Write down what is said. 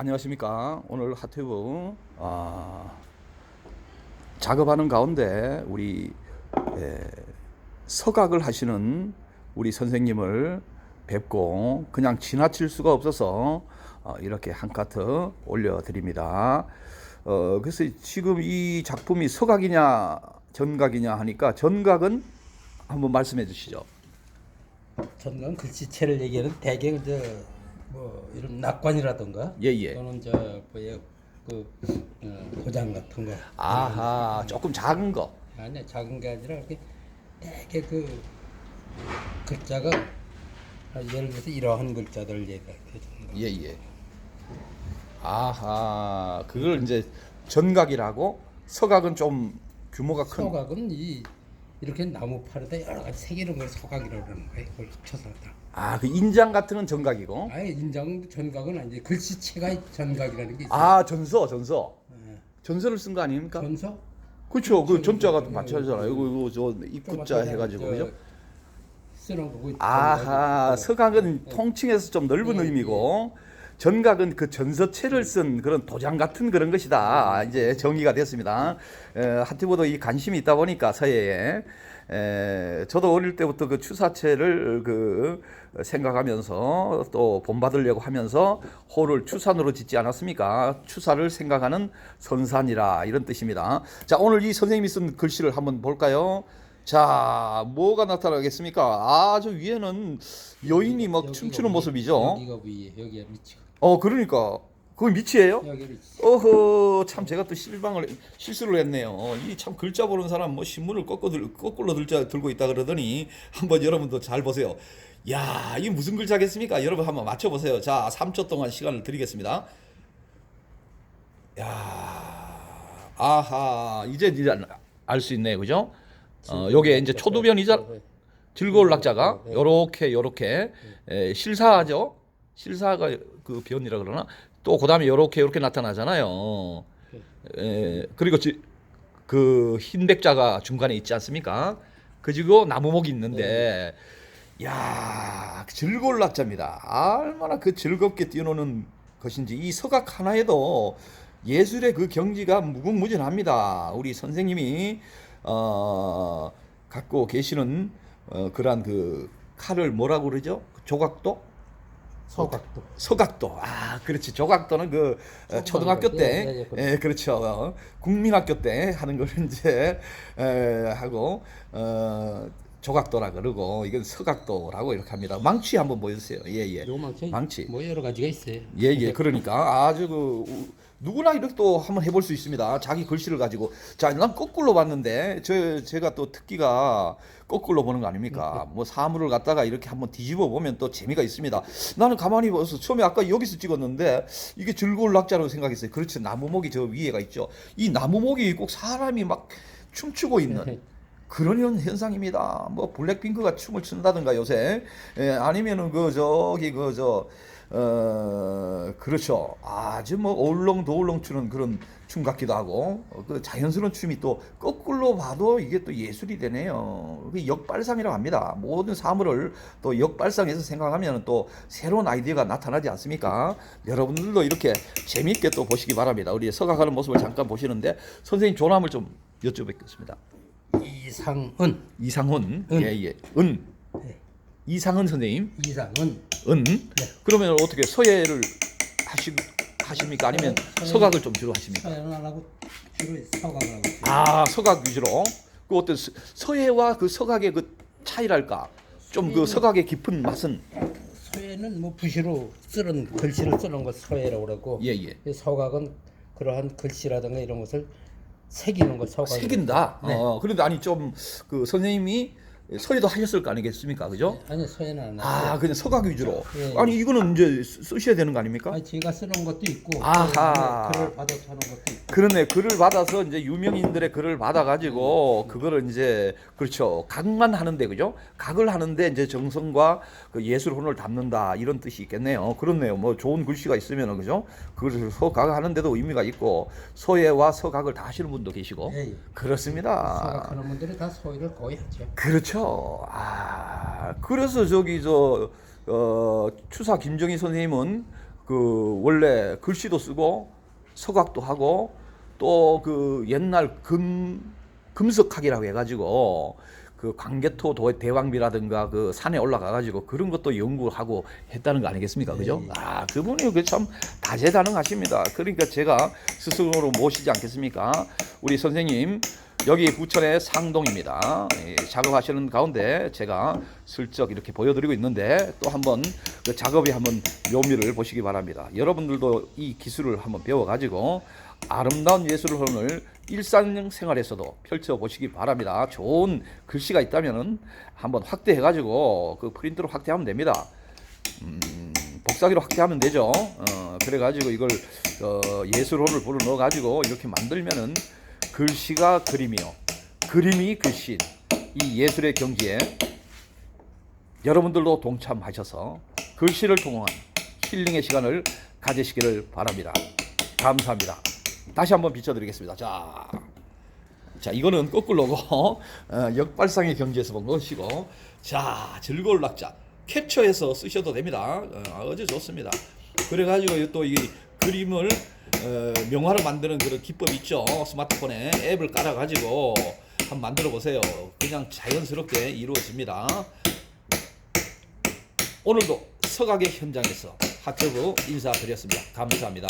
안녕하십니까. 오늘 하트브 아, 작업하는 가운데 우리 에, 서각을 하시는 우리 선생님을 뵙고 그냥 지나칠 수가 없어서 어, 이렇게 한 카트 올려드립니다. 어, 그래서 지금 이 작품이 서각이냐 전각이냐 하니까 전각은 한번 말씀해 주시죠. 전강 글씨체를 얘기하는 대개 저 뭐 이런 낙관이라던가 예, 예. 또는 저 뭐야 그 어, 도장 같은 거 아하, 조금 작은 거. 아니야 작은 게 아니라 이렇게 되게 그 글자가 아, 예를 들어서 이러한 글자들을 얘기해 주는 거. 예, 예. 아하, 그걸 이제 전각이라고 서각은 좀 규모가 큰. 서각은 이 이렇게 나무 팔에다 여러 가지 새기는 걸 서각이라고 그러는 거예요. 그걸 합쳐서 다. 아, 그 인장 같은 건 전각이고. 아예 인장 전각은 아니지 글씨체가 전각이라는 게 있어요. 아, 전서, 전서. 예. 전서를 쓴 거 아닙니까? 전서? 그렇죠. 그 전자가 네, 맞춰잖아요. 이거 이거 저 입구자 해 가지고 그죠? 쓰는 거고 아하, 서각은 통칭해서 좀 넓은 예, 의미고 전각은 그 전서체를 쓴 그런 도장 같은 그런 것이다. 이제 정의가 됐습니다. 에, 하티보도 이 관심이 있다 보니까 서예에 에, 저도 어릴 때부터 그 추사체를 그 생각하면서 또 본받으려고 하면서 호를 추산으로 짓지 않았습니까? 추사를 생각하는 선산이라 이런 뜻입니다. 자, 오늘 이 선생님이 쓴 글씨를 한번 볼까요? 자, 뭐가 나타나겠습니까? 아, 저 위에는 여인이 막 여기가 춤추는 위- 모습이죠. 여기가 위에 여기가 밑이 어, 그러니까 그건? 여기 밑이 어허, 참 제가 또 실망을 실수를 했네요. 이 참 글자 보는 사람 뭐 신문을 거꾸로 들, 거꾸로 들자 들고 있다 그러더니 한번 여러분도 잘 보세요. 야, 이게 무슨 글자겠습니까? 여러분 한번 맞춰 보세요. 자, 3초 동안 시간을 드리겠습니다. 야, 아하, 이제 이제 알 수 있네요, 그죠? 어, 요게 이제 초두변이자 즐거울 낙자가 네. 요렇게 요렇게 에, 실사죠. 실사가 그 변이라 그러나 또 그다음에 요렇게 요렇게 나타나잖아요. 에, 그리고 지, 그 흰백자가 중간에 있지 않습니까? 그리고 나무목이 있는데 야 즐거울 낙자입니다. 얼마나 그 즐겁게 뛰어노는 것인지 이 서각 하나에도 예술의 그 경지가 무궁무진합니다. 우리 선생님이 어, 갖고 계시는 어, 그러한 그 칼을 뭐라고 그러죠? 조각도? 서각도 서각도. 아, 그렇지. 조각도는 그 어, 초등학교 때, 예, 예, 그렇죠. 예, 그렇죠. 어, 국민학교 때 하는 걸 이제 에, 하고 어, 조각도라 그러고 이건 서각도라고 이렇게 합니다. 망치 한번 보여주세요. 예, 예. 요망치 망치. 뭐 여러 가지가 있어요. 예, 예. 그러니까 아주 그 우- 누구나 이렇게 또 한번 해볼 수 있습니다. 자기 글씨를 가지고. 자, 난 거꾸로 봤는데 저 제가 또 특기가 거꾸로 보는 거 아닙니까? 뭐 사물을 갖다가 이렇게 한번 뒤집어 보면 또 재미가 있습니다. 나는 가만히 봐서 처음에 아까 여기서 찍었는데 이게 즐거울 낙자라고 생각했어요. 그렇죠. 나무목이 저 위에가 있죠. 이 나무목이 꼭 사람이 막 춤추고 있는 그런 현상입니다. 뭐 블랙핑크가 춤을 춘다든가 요새 예, 아니면은 그 저기 그저 어, 그렇죠. 아주 뭐 올렁도올렁 추는 그런 춤 같기도 하고 어, 그 자연스러운 춤이 또 거꾸로 봐도 이게 또 예술이 되네요. 그 역발상이라고 합니다. 모든 사물을 또 역발상해서 생각하면 또 새로운 아이디어가 나타나지 않습니까? 여러분들도 이렇게 재미있게 또 보시기 바랍니다. 우리 서각하는 모습을 잠깐 보시는데 선생님 조남을 좀 여쭤뵙겠습니다. 이상은 이상훈 은. 예 예 은 네. 이상은 선생님 이상은 은 그러면 어떻게 서예를 하시 하십니까 아니면 서예. 서각을 좀 주로 하십니까 서양은 안 하고 주로 서각을 하고 있어요. 아 서각 위주로 그 어떤 서- 서예와 그 서각의 그 차이랄까 좀 그 서각의 깊은 맛은 서예는 뭐 부시로 쓰는 글씨를 쓰는 것 서예라고 그러고 예예 이 서각은 그러한 글씨라든가 이런 것을 새기는 것 서각. 새긴다 네. 어 그런데 아니 좀 그 선생님이 서예도 하셨을 거 아니겠습니까? 그죠? 아니 서예는 안아 했어요. 그냥 서각 위주로. 예, 예. 아니 이거는 이제 쓰- 쓰셔야 되는 거 아닙니까? 아니 제가 쓰는 것도 있고 아하. 또 글을 받아서 하는 것도 있고. 그러네. 글을 받아서 이제 유명인들의 글을 받아가지고 그거를 이제 그렇죠. 각만 하는데 그죠? 각을 하는데 이제 정성과 그 예술 혼을 담는다 이런 뜻이 있겠네요. 그렇네요. 뭐 좋은 글씨가 있으면은 그죠? 그것을 서각 하는데도 의미가 있고 서예와 서각을 다 하시는 분도 계시고. 예, 예. 그렇습니다. 서각하는 분들이 다 서예를 거의 하죠. 그렇죠 아 그래서 저기 저 어, 추사 김정희 선생님은 그 원래 글씨도 쓰고 서각도 하고 또 그 옛날 금 금석학이라고 해가지고 그 광개토 도- 대왕비라든가 그 산에 올라가 가지고 그런 것도 연구하고 했다는 거 아니겠습니까, 그죠? 네. 아 그분이 그참 다재다능하십니다. 그러니까 제가 스승으로 모시지 않겠습니까? 우리 선생님 여기 부천의 상동입니다. 예, 작업하시는 가운데 제가 슬쩍 이렇게 보여드리고 있는데 또 한번 그 작업의 한번 묘미를 보시기 바랍니다. 여러분들도 이 기술을 한번 배워가지고 아름다운 예술혼을 일상생활에서도 펼쳐 보시기 바랍니다. 좋은 글씨가 있다면은 한번 확대해가지고 그 프린트로 확대하면 됩니다. 음, 복사기로 확대하면 되죠. 어, 그래가지고 이걸 어, 예술혼을 불어 넣어가지고 이렇게 만들면은 글씨가 그림이요, 그림이 글씨. 이 예술의 경지에 여러분들도 동참하셔서 글씨를 통한 힐링의 시간을 가지시기를 바랍니다. 감사합니다. 다시 한번 비춰드리겠습니다. 자, 자 이거는 거꾸로고 어, 역발상의 경지에서 본 것이고 자 즐거울 낙자 캡처해서 쓰셔도 됩니다. 어, 아주 좋습니다. 그래가지고 또 이 그림을 어, 명화로 만드는 그런 기법 있죠. 스마트폰에 앱을 깔아가지고 한번 만들어 보세요. 그냥 자연스럽게 이루어집니다. 오늘도 서각의 현장에서 하트브 인사드렸습니다. 감사합니다.